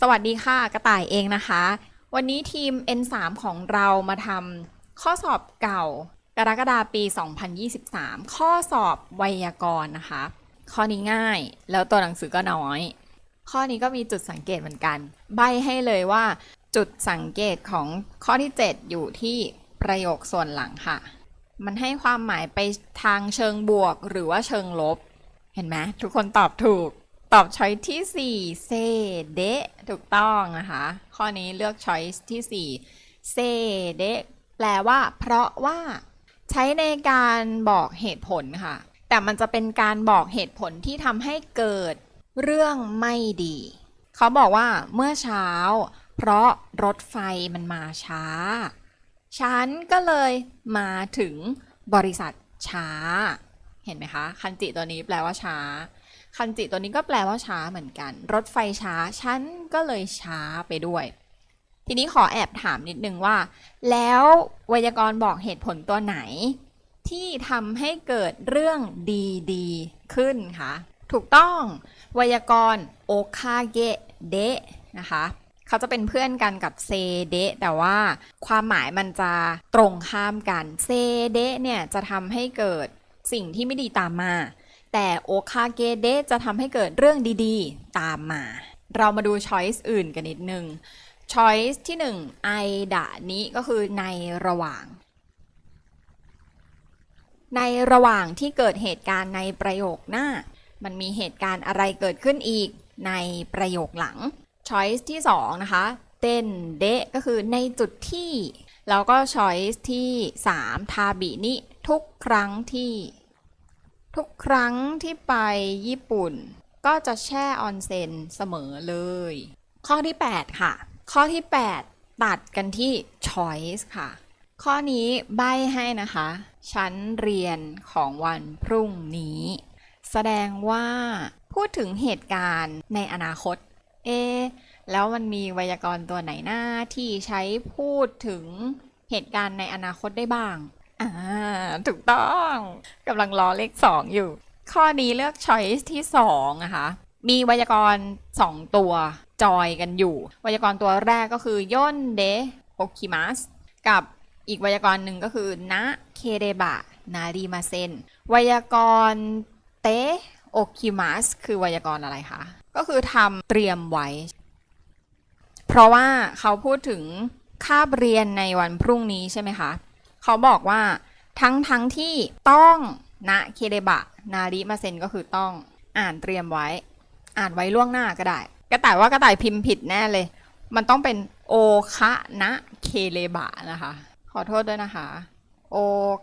สวัสดีค่ะ กระต่ายเองนะคะ วันนี้ทีม N3 ของเรามาทำข้อสอบเก่ากรกฎาปี 2023 ข้อสอบไวยากรณ์นะคะ ข้อนี้ง่ายแล้วตัวหนังสือก็น้อย ข้อนี้ก็มีจุดสังเกตเหมือนกัน ใบให้เลยว่า จุดสังเกตของข้อที่ 7 อยู่ที่ประโยคส่วนหลังค่ะ มันให้ความหมายไปทางเชิงบวกหรือว่าเชิงลบ เห็นไหมทุกคนตอบถูก ตอบช้อยที่ 4 เซเดะถูกต้องนะคะ ข้อนี้เลือกช้อยที่ 4 เซเดะแปลว่า เพราะว่า ใช้ในการบอกเหตุผลค่ะ แต่มันจะเป็นการบอกเหตุผลที่ทำให้เกิดเรื่องไม่ดี เขาบอกว่าเมื่อเช้า เพราะรถไฟมันมาช้า ฉันก็เลยมาถึงบริษัทช้า เห็นไหมคะ คันจิตัวนี้แปลว่าช้า คันจิตัวนี้ก็แปลว่าช้าเหมือนกัน รถไฟช้า ฉันก็เลยช้าไปด้วย ทีนี้ขอแอบถามนิดนึงว่า แล้วไวยากรณ์บอกเหตุผลตัวไหน ที่ทำให้เกิดเรื่องดีๆ ขึ้นคะถูกต้อง ไวยากรณ์โอคาเกะเดะนะคะเขาจะเป็นเพื่อนกันกับเซเดะแต่ว่าความหมายมันจะตรงข้ามกัน เซเดะเนี่ยจะทำให้เกิดสิ่งที่ไม่ดีตามมา แต่โอคาเกเดะจะทำให้เกิดเรื่องดีๆ ตามมา เรามาดูช้อยส์อื่นกันนิดนึงช้อยส์ที่1ไอดะนี้ก็คือในระหว่าง ในระหว่างที่เกิดเหตุการณ์ในประโยคหน้า มันมีเหตุการณ์อะไรเกิดขึ้นอีกในประโยคหลัง choice ที่2นะคะเต้นเดะก็คือในจุดที่ แล้วก็ choice ที่ 3 ทาบินิทุกครั้งที่ ทุกครั้งที่ไปญี่ปุ่น ก็จะแช่ออนเซ็นเสมอเลย ข้อที่ 8 ค่ะ ข้อที่ 8 ตัดกันที่ choice ค่ะ ข้อนี้ใบให้นะคะ ชั้นเรียนของวันพรุ่งนี้ แสดงว่าพูดถึงเหตุการณ์ในอนาคต เอ แล้วมันมีไวยากรณ์ตัวไหนหน้าที่ใช้พูดถึงเหตุการณ์ในอนาคตได้บ้าง อ่า ถูกต้องกำลังรอเลข2อยู่ ข้อนี้เลือก choice ที่2นะคะมีไวยากรณ์2ตัวจอยกันอยู่ ไวยากรณ์ตัวแรกก็คือย่นเดโอคิมัสกับอีกไวยากรณ์หนึ่งก็คือนะเคเดบะนาริมาเซนไวยากรณ์เตโอคิมัสคือไวยากรณ์อะไรคะ ก็คือทำเตรียมไว้ เพราะว่าเขาพูดถึงคาบเรียนในวันพรุ่งนี้ใช่ไหมคะ เขาบอกว่าทั้งทั้งที่ต้องนะเคเดบะ นาริมาเซนก็คือต้องอ่านเตรียมไว้ อ่านไว้ล่วงหน้าก็ได้ กระต่ายว่ากระต่ายพิมพ์ผิดแน่เลย มันต้องเป็นโอคะนะเคเลบะนะคะ ขอโทษด้วยนะคะ โอ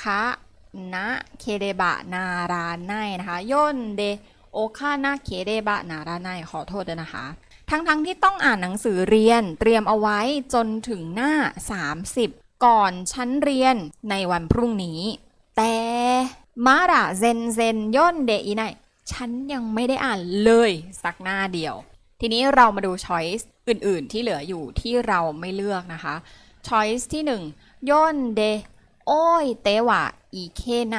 คะนะเคเดบะนาราไนนะคะย่นเดโอคะนะเคเดบะนาราไนขอโทษด้วยนะคะ ทั้งๆทที่ต้องอ่านหนังสือเรียนเตรียมเอาไว้จนถึงหน้า 30 ก่อนชั้นเรียนในวันพรุ่งนี้ แต่มาระเซนเซนย่นเดอีไนฉันยังไม่ได้อ่านเลยสักหน้าเดียว ทีนี้เรามาดูช้อยส์อื่นๆ ที่เหลืออยู่ที่เราไม่เลือกนะคะช้อยส์ที่1ย่นเดโอ้ยเตวะอีเคไน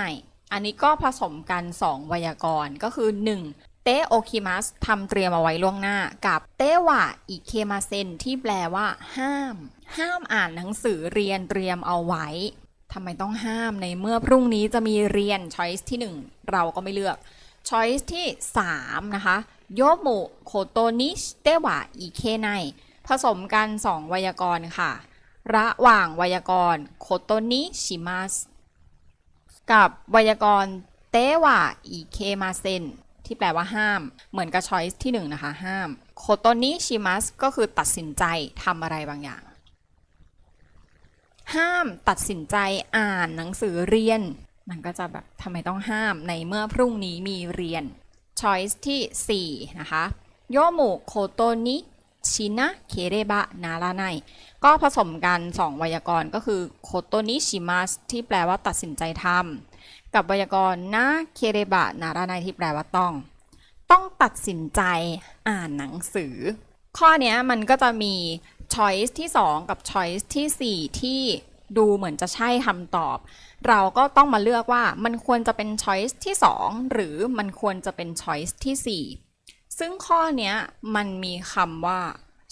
อันนี้ก็ผสมกัน 2 ไวยากรณ์ก็คือ 1 เตโอคิมัสทำเตรียมเอาไว้ล่วงหน้ากับเตวะอีเคมาเซนที่แปลว่า ห้าม ห้ามอ่านหนังสือเรียนเตรียมเอาไว้ทำไมต้องห้ามในเมื่อพรุ่งนี้จะมีเรียน choice ที่ 1 เราก็ไม่เลือก choice ที่ 3 นะคะโยโมโคโตนิชเตวะอีเคไนผสมกัน 2 ไวยากรณ์ค่ะ ระหว่างไวยากรณ์โคโตนิชิมัสกับไวยากรณ์เตวะอีเคมาเซน ที่แปลว่าห้าม เหมือนกับ choice ที่ 1 นะคะ ห้ามโคโตนิชิมัสก็คือตัดสินใจทำอะไรบางอย่าง ห้ามตัดสินใจอ่านหนังสือเรียน มันก็จะแบบทำไมต้องห้ามในเมื่อพรุ่งนี้มีเรียน choice ที่ 4 นะคะโยโมโคโตนิชินะเคเรบะนาราไนก็ผสมกัน 2 ไวยากรณ์ก็คือโคโตนิชิมัสที่แปลว่าตัดสินใจทำ กับไวยากรณ์นะเคเรบะนาราไนที่แปลว่าต้อง ต้องตัดสินใจอ่านหนังสือ ข้อเนี้ยมันก็จะมี choice ที่ 2 กับ choice ที่ 4 ที่ดูเหมือนจะใช่คำตอบ เราก็ต้องมาเลือกว่ามันควรจะเป็น choice ที่ 2 หรือมันควรจะเป็น choice ที่ 4 ซึ่งข้อเนี้ยมันมีคำว่า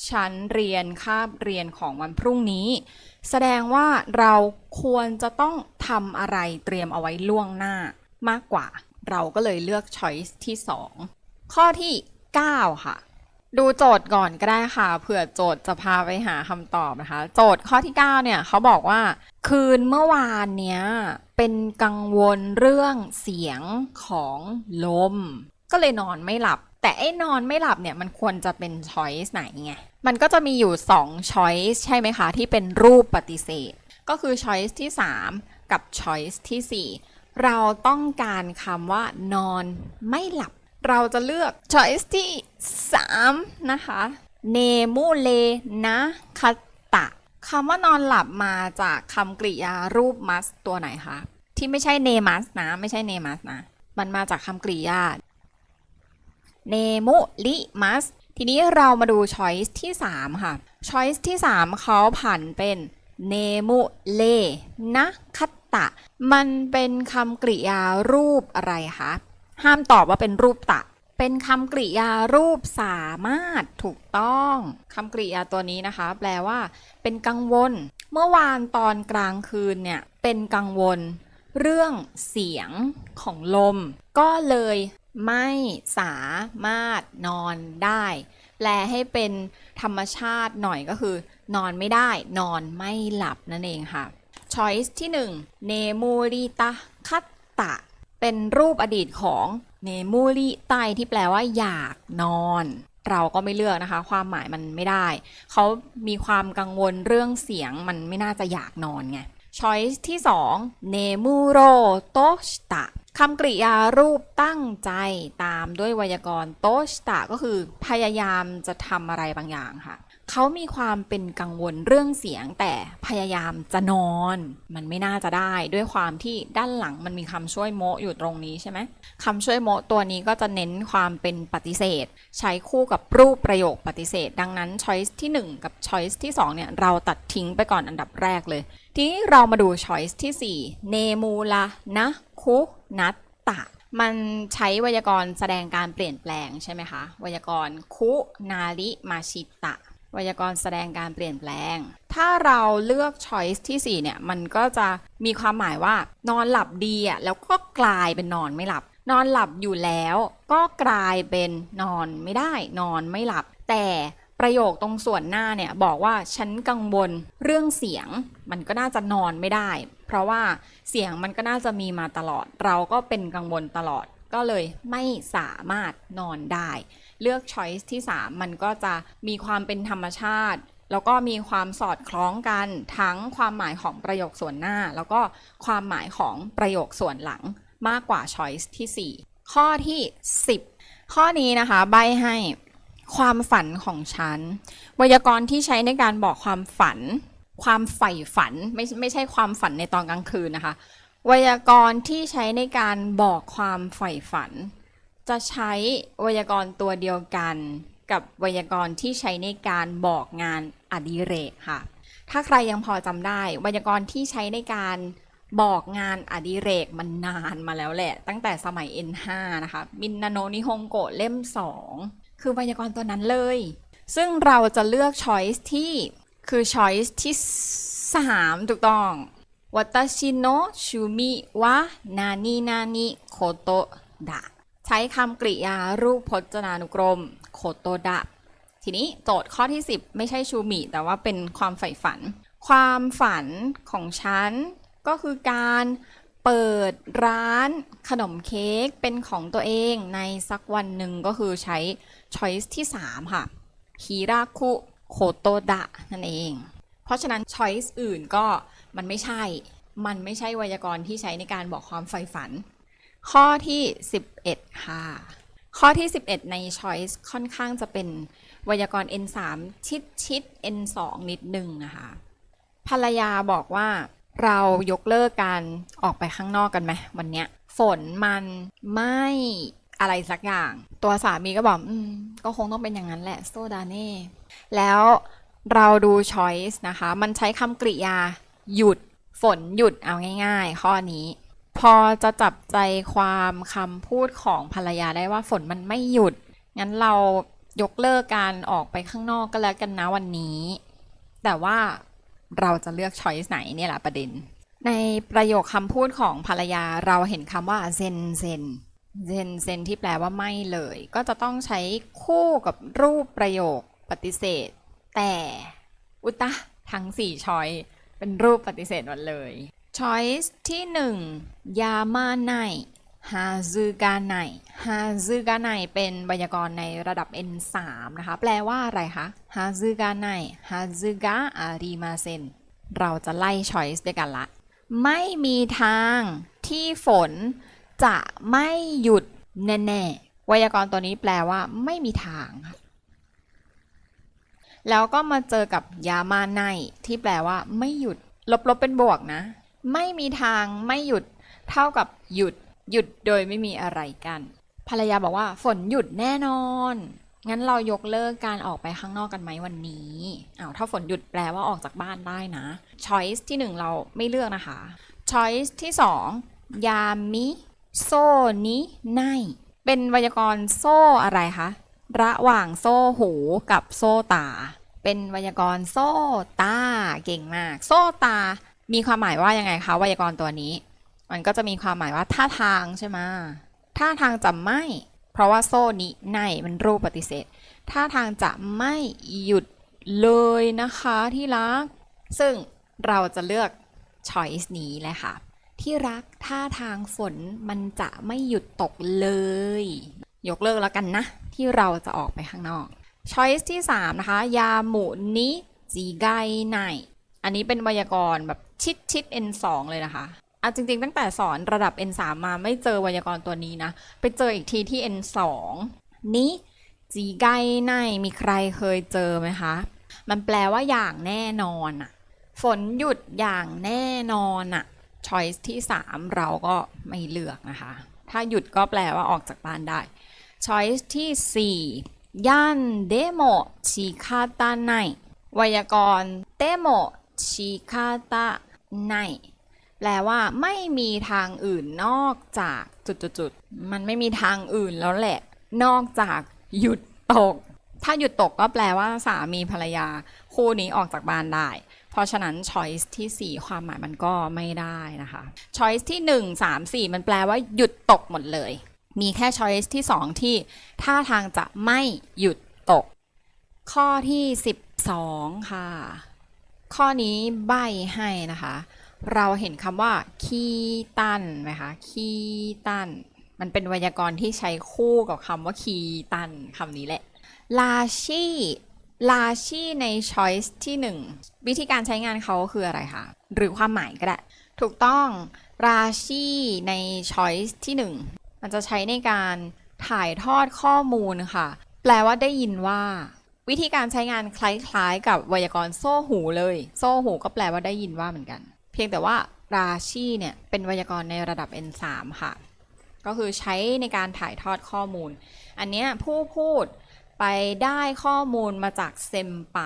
ฉันเรียนคาบเรียนของวันพรุ่งนี้ แสดงว่าเราควรจะต้องทำอะไรเตรียมเอาไว้ล่วงหน้ามากกว่า เราก็เลยเลือก choice ที่ 2 ข้อที่ 9 ค่ะ ดูโจทย์ก่อนก็ได้ค่ะ เผื่อโจทย์จะพาไปหาคำตอบนะคะ โจทย์ข้อที่ 9 เนี่ยเขาบอกว่า คืนเมื่อวานเนี้ย เป็นกังวลเรื่องเสียงของลม ก็เลยนอนไม่หลับ แต่ไอ้นอนไม่หลับเนี่ยมันควรจะเป็น choice ไหนไง มันก็จะมีอยู่2 choice ใช่ไหมคะ ที่เป็นรูปปฏิเสธ ก็คือ choice ที่ 3 กับ choice ที่ 4 เราต้องการคำว่านอนไม่หลับ เราจะเลือก choice ที่ 3 นะคะเนมูเลนะคตะคำว่านอนหลับมาจากคำกริยารูป must ตัวไหนคะ ที่ไม่ใช่ ne must นะ ไม่ใช่ ne must นะ มันมาจากคำกริยา เนมุลิมัสทีนี้เรามาดู choice ที่ 3 ค่ะ choice ที่ 3 เขาผันเป็นเนมุเลนะคัตตะ มันเป็นคำกริยารูปอะไรคะ ห้ามตอบว่าเป็นรูปตะ เป็นคำกริยารูปสามารถถูกต้องคำกริยาตัวนี้นะคะ แปลว่า เป็นกังวล เมื่อวานตอนกลางคืนเนี่ยเป็นกังวล เรื่องเสียงของลม ก็เลย ไม่สามารถนอนได้ แปลให้เป็นธรรมชาติหน่อยก็คือ นอนไม่ได้ นอนไม่หลับนั่นเองค่ะ Choice ที่1เนมูริตะคัตตะ เป็นรูปอดีตของเนมูริไตที่แปลว่าอยากนอน เราก็ไม่เลือกนะคะ ความหมายมันไม่ได้ เขามีความกังวลเรื่องเสียงมันไม่น่าจะอยากนอนไง Choice ที่2เนมูโรโตชตะ คำกริยารูปตั้งใจตามด้วยไวยากรณ์โตชตะก็คือพยายามจะทำอะไรบางอย่างค่ะ เขามีความเป็นกังวลเรื่องเสียงแต่พยายามจะนอน มันไม่น่าจะได้ด้วยความที่ด้านหลังมันมีคำช่วยโมะอยู่ตรงนี้ใช่ไหมคำช่วยโมะตัวนี้ก็จะเน้นความเป็นปฏิเสธ ใช้คู่กับรูปประโยคปฏิเสธ ดังนั้น choice ที่ 1 กับ choice ที่2เนี่ยเราตัดทิ้งไปก่อนอันดับแรกเลย ทีนี้เรามาดู choice ที่4เนมูลานะคุนัตตะมันใช้ไวยากรณ์แสดงการเปลี่ยนแปลงใช่ไหมคะ ไวยากรณ์คุนาริมาชิตะ ไวยากรณ์แสดงการเปลี่ยนแปลง ถ้าเราเลือก choice ที่4เนี่ย มันก็จะมีความหมายว่านอนหลับดีอะแล้วก็กลายเป็นนอนไม่หลับ นอนหลับอยู่แล้ว ก็กลายเป็นนอนไม่ได้ นอนไม่หลับ แต่ประโยคตรงส่วนหน้าเนี่ยบอกว่าฉันกังวลเรื่องเสียง มันก็น่าจะนอนไม่ได้ เพราะว่าเสียงมันก็น่าจะมีมาตลอด เราก็เป็นกังวลตลอดก็เลยไม่สามารถนอนได้ เลือก choice ที่ 3 มันก็จะมีความเป็นธรรมชาติ แล้วก็มีความสอดคล้องกันทั้งความหมายของประโยคส่วนหน้า แล้วก็ความหมายของประโยคส่วนหลังมากกว่า choice ที่ 4 ข้อที่ 10 ข้อนี้นะคะใบให้ความฝันของฉัน ไวยากรณ์ที่ใช้ในการบอกความฝัน ความใฝ่ฝันไม่ไม่ใช่ความฝันในตอนกลางคืนนะคะ ไวยากรณ์ที่ใช้ในการบอกความใฝ่ฝัน จะใช้ไวยากรณ์ตัวเดียวกัน กับไวยากรณ์ที่ใช้ในการบอกงานอดิเรกค่ะ ถ้าใครยังพอจำได้ไวยากรณ์ที่ใช้ในการบอกงานอดิเรกมันนานมาแล้วแหละ ตั้งแต่สมัย N5 นะคะ มินนาโนนิฮงโกะเล่ม 2 คือไวยากรณ์ตัวนั้นเลย ซึ่งเราจะเลือก choice ที่คือ choice ที่ 3 ถูกต้องวัตชิโนชูมิวะนานินานิโคโตดะ ใช้คำกริยารูปพจนานุกรม โคโตดะ ทีนี้โจทย์ข้อที่ 10 ไม่ใช่ชูมิแต่ว่าเป็นความใฝ่ฝัน ความฝันของฉัน ก็คือการเปิดร้านขนมเค้กเป็นของตัวเองในสักวันหนึ่งก็คือใช้ choice ที่ 3 ค่ะฮิราคุโคโตดะนั่นเอง เพราะฉะนั้น choice อื่นก็มันไม่ใช่ มันไม่ใช่ไวยากรณ์ที่ใช้ในการบอกความใฝ่ฝัน ข้อที่ 11 ค่ะ ข้อที่ 11 ใน choice ค่อนข้างจะเป็นไวยากรณ์ n3 ชิดชิด n2 นิดนึงนะคะ ภรรยาบอกว่าเรายกเลิกการออกไปข้างนอกกันไหมวันเนี้ย ฝนมันไม่อะไรสักอย่าง ตัวสามีก็บอกอืมก็คงต้องเป็นอย่างนั้นแหละโซดาเน่ แล้วเราดู choice นะคะ มันใช้คำกริยาหยุดฝนหยุดเอาง่าย ๆ ข้อนี้ พอจะจับใจความคำพูดของภรรยาได้ว่าฝนมันไม่หยุด งั้นเรายกเลิกการออกไปข้างนอกก็แล้วกันนะวันนี้ แต่ว่าเราจะเลือกช้อยส์ไหนเนี่ยแหละประเด็น ในประโยคคำพูดของภรรยาเราเห็นคำว่าเซนเซนเซนเซนที่แปลว่าไม่เลย ก็จะต้องใช้คู่กับรูปประโยคปฏิเสธ แต่อุตะทั้งสี่ช้อยเป็นรูปปฏิเสธหมดเลย ช้อยส์ที่หนึ่งยามาไนฮาซึกาไนฮาซึกาไนเป็นไวยากรณ์ในระดับ N3 นะคะ แปลว่าอะไรคะฮาซึกาไนฮาซึกาอาริมาเซนเราจะไล่ช้อยส์ด้วยกันละ ไม่มีทางที่ฝนจะไม่หยุดแน่ๆ ไวยากรณ์ตัวนี้แปลว่าไม่มีทางค่ะแล้วก็มาเจอกับยามาไนที่แปลว่าไม่หยุด ลบๆเป็นบวกนะ ไม่มีทางไม่หยุดเท่ากับหยุดหยุดโดยไม่มีอะไรกัน ภรรยาบอกว่าฝนหยุดแน่นอน งั้นเรายกเลิกการออกไปข้างนอกกันไหมวันนี้อ้าวถ้าฝนหยุดแปลว่าออกจากบ้านได้นะ choice ที่หนึ่งเราไม่เลือกนะคะ choice ที่สองยามิโซนิไนเป็นไวยากรณ์โซ่อะไรคะ ระหว่างโซ่หูกับโซ่ตา เป็นไวยากรณ์โซ่ตา เก่งมาก โซ่ตา มีความหมายว่ายังไงคะไวยากรณ์ตัวนี้ มันก็จะมีความหมายว่าท่าทางใช่ไหมท่าทางจะไม่ เพราะว่าโซ่นี้ในมันรูปปฏิเสธท่าทางจะไม่หยุดเลยนะคะที่รัก ซึ่งเราจะเลือก choice นี้เลยค่ะ ที่รักท่าทางฝนมันจะไม่หยุดตกเลย ยกเลิกแล้วกันนะ ที่เราจะออกไปข้างนอก choice ที่ 3 นะคะ ยาหมูนิจีไกไนอันนี้เป็นไวยากรณ์แบบ ชิดชิด N2 เลยนะคะอะจริงๆ ตั้งแต่สอนระดับ N3 มาไม่เจอไวยากรณ์ตัวนี้นะ ไปเจออีกทีที่ N2 นี้จีไกไนมีใครเคยเจอไหมคะ มันแปลว่าอย่างแน่นอนอะฝนหยุดอย่างแน่นอนอะ choice ที่ 3 เราก็ไม่เลือกนะคะ ถ้าหยุดก็แปลว่าออกจากบ้านได้ choice ที่ 4ยันเดโมชิคาตาไนไวยากรณ์เดโมชิคาตา ไนแปลว่าไม่มีทางอื่นนอกจากจุดๆมันไม่มีทางอื่นแล้วแหละ นอกจากหยุดตก ถ้าหยุดตกก็แปลว่าสามีภรรยา คู่นี้ออกจากบ้านได้ เพราะฉะนั้น choice ที่ 4 ความหมายมันก็ไม่ได้นะคะ choice ที่ 1 3 4 มันแปลว่าหยุดตกหมดเลย มีแค่ choice ที่ 2 ที่ท่าทางจะไม่หยุดตก ข้อที่ 12 ค่ะ ข้อนี้ใบให้นะคะ เราเห็นคำว่าคีตันไหมคะคีตัน มันเป็นไวยากรณ์ที่ใช้คู่กับคำว่าคีตันคำนี้แหละลาชีลาชีใน choice ที่ 1 วิธีการใช้งานเขาคืออะไรคะ หรือความหมายก็ได้ ถูกต้องราชีใน choice ที่ 1 มันจะใช้ในการถ่ายทอดข้อมูลค่ะ แปลว่าได้ยินว่า วิธีการใช้งานคล้ายๆ กับไวยากรณ์โซ่หูเลย โซ่หูก็แปลว่าได้ยินว่าเหมือนกัน เพียงแต่ว่าราชีเนี่ยเป็นไวยากรณ์ในระดับ N3 ค่ะ ก็คือใช้ในการถ่ายทอดข้อมูล อันเนี้ยผู้พูดไปได้ข้อมูลมาจากเซมไป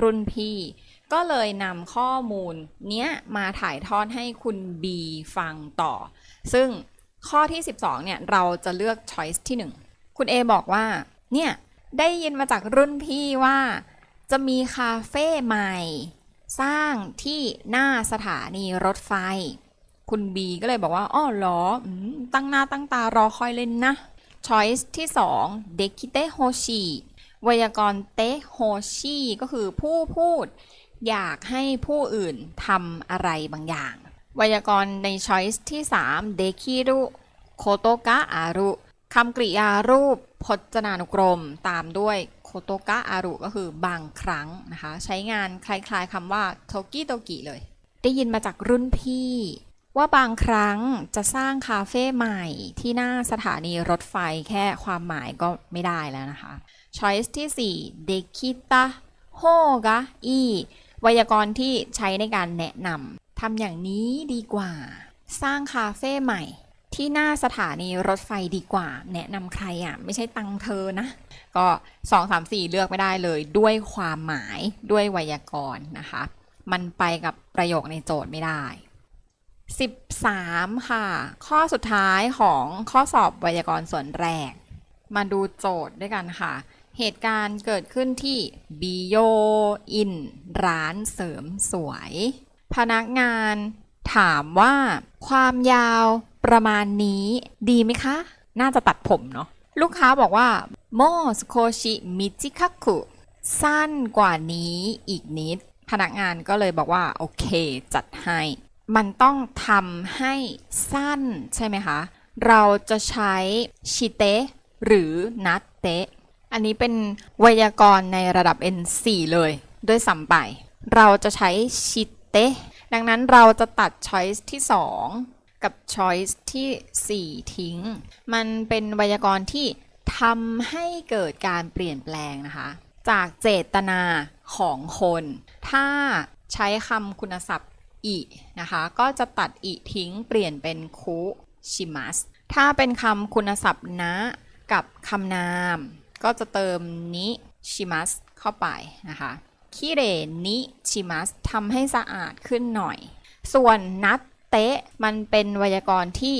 รุ่นพี่ ก็เลยนำข้อมูลเนี้ยมาถ่ายทอดให้คุณ B ฟังต่อ ซึ่งข้อที่ 12เนี่ยเราจะเลือก choice ที่ 1 คุณ A บอกว่าเนี่ย ได้ยินมาจากรุ่นพี่ว่า จะมีคาเฟ่ใหม่ สร้างที่หน้าสถานีรถไฟ คุณ B ก็เลยบอกว่าอ้อหรออตั้งหน้าตั้งตารอคอยเล่นนะ choice ที่ 2 เดคิเตโฮชิไวยากรณ์เตโฮชิก็คือผู้พูด อยากให้ผู้อื่นทำอะไรบางอย่างไวยากรณ์ใน choice ที่ 3 เดคิรุโคโตกะอารุ คำกริยารูปพจนานุกรม ตามด้วยโคโตกะอารุก็คือบางครั้งนะคะ ใช้งานคล้ายๆคำว่าโทกิโตกิเลย ได้ยินมาจากรุ่นพี่ ว่าบางครั้งจะสร้างคาเฟ่ใหม่ที่หน้าสถานีรถไฟแค่ความหมายก็ไม่ได้แล้วนะคะ Choice ที่ 4 เดคิตะโฮกะอีไวยากรณ์ที่ใช้ในการแนะนำทำอย่างนี้ดีกว่า สร้างคาเฟ่ใหม่ ที่หน้าสถานีรถไฟดีกว่า แนะนำใครอะ ไม่ใช่ตังเธอนะ ก็2 3 4เลือกไม่ได้เลย ด้วยความหมายด้วยไวยากรณ์นะคะ มันไปกับประโยคในโจทย์ไม่ได้ 13 ค่ะ ข้อสุดท้ายของข้อสอบไวยากรณ์ส่วนแรก มาดูโจทย์ด้วยกันค่ะ เหตุการณ์เกิดขึ้นที่บิโยอินร้านเสริมสวย พนักงานถามว่าความยาว ประมาณนี้ดีไหมคะ น่าจะตัดผมเนาะลูกค้าบอกว่าโมสโคชิมิจิคักุสั้นกว่านี้อีกนิด พนักงานก็เลยบอกว่า โอเค จัดให้ มันต้องทำให้สั้นใช่ไหมคะ เราจะใช้ชิเตะหรือนัตเตะอันนี้เป็นไวยากรณ์ในระดับ N4 เลยด้วยซ้ำไป เราจะใช้ชิเตะดังนั้นเราจะตัด choice ที่ 2 กับ choice ที่ 4 ทิ้ง มันเป็นไวยากรณ์ที่ทำให้เกิดการเปลี่ยนแปลงนะคะ จากเจตนาของคน ถ้าใช้คำคุณศัพท์อินะคะ ก็จะตัดอิทิ้งเปลี่ยนเป็นคุชิมัส ถ้าเป็นคำคุณศัพท์นะ กับคำนาม ก็จะเติมนิชิมัสเข้าไปนะคะคิเรนิชิมัสทำให้สะอาดขึ้นหน่อย ส่วนนัต เตะมันเป็นไวยากรณ์ที่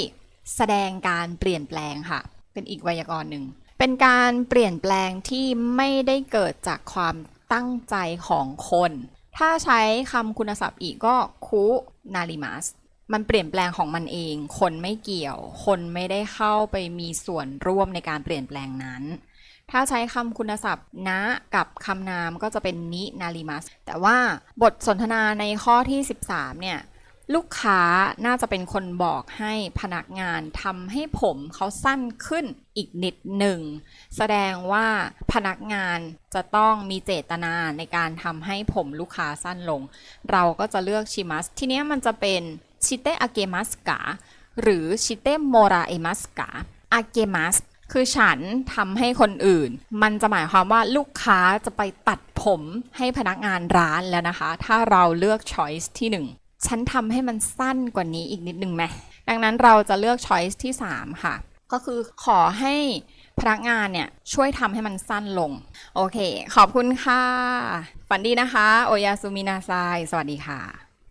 แสดงการเปลี่ยนแปลงค่ะ เป็นอีกไวยากรณ์หนึ่ง เป็นการเปลี่ยนแปลงที่ไม่ได้เกิดจากความตั้งใจของคน ถ้าใช้คำคุณศัพท์อีกก็คุนาริมัสมันเปลี่ยนแปลงของมันเอง คนไม่เกี่ยว คนไม่ได้เข้าไปมีส่วนร่วมในการเปลี่ยนแปลงนั้น ถ้าใช้คำคุณศัพท์นะกับคำนามก็จะเป็นนินาริมัส แต่ว่าบทสนทนาในข้อที่ 13 เนี่ย ลูกค้าน่าจะเป็นคนบอกให้พนักงานทำให้ผมเขาสั้นขึ้นอีกนิดหนึ่ง แสดงว่าพนักงานจะต้องมีเจตนาในการทำให้ผมลูกค้าสั้นลง เราก็จะเลือกชิมัส ทีนี้มันจะเป็นชิเตอาเกมัสกาหรือชิเตโมราเอมัสกาอาเกมัสคือฉันทำให้คนอื่น มันจะหมายความว่าลูกค้าจะไปตัดผมให้พนักงานร้านแล้วนะคะ ถ้าเราเลือก choice ที่หนึ่ง ฉันทำให้มันสั้นกว่านี้อีกนิดนึงไหมดังนั้นเราจะเลือกช้อยส์ที่ 3 ค่ะ ก็คือขอให้พนักงานเนี่ยช่วยทำให้มันสั้นลง โอเค ขอบคุณค่ะ ฝันดีนะคะ โอยาซุมินาไซสวัสดีค่ะ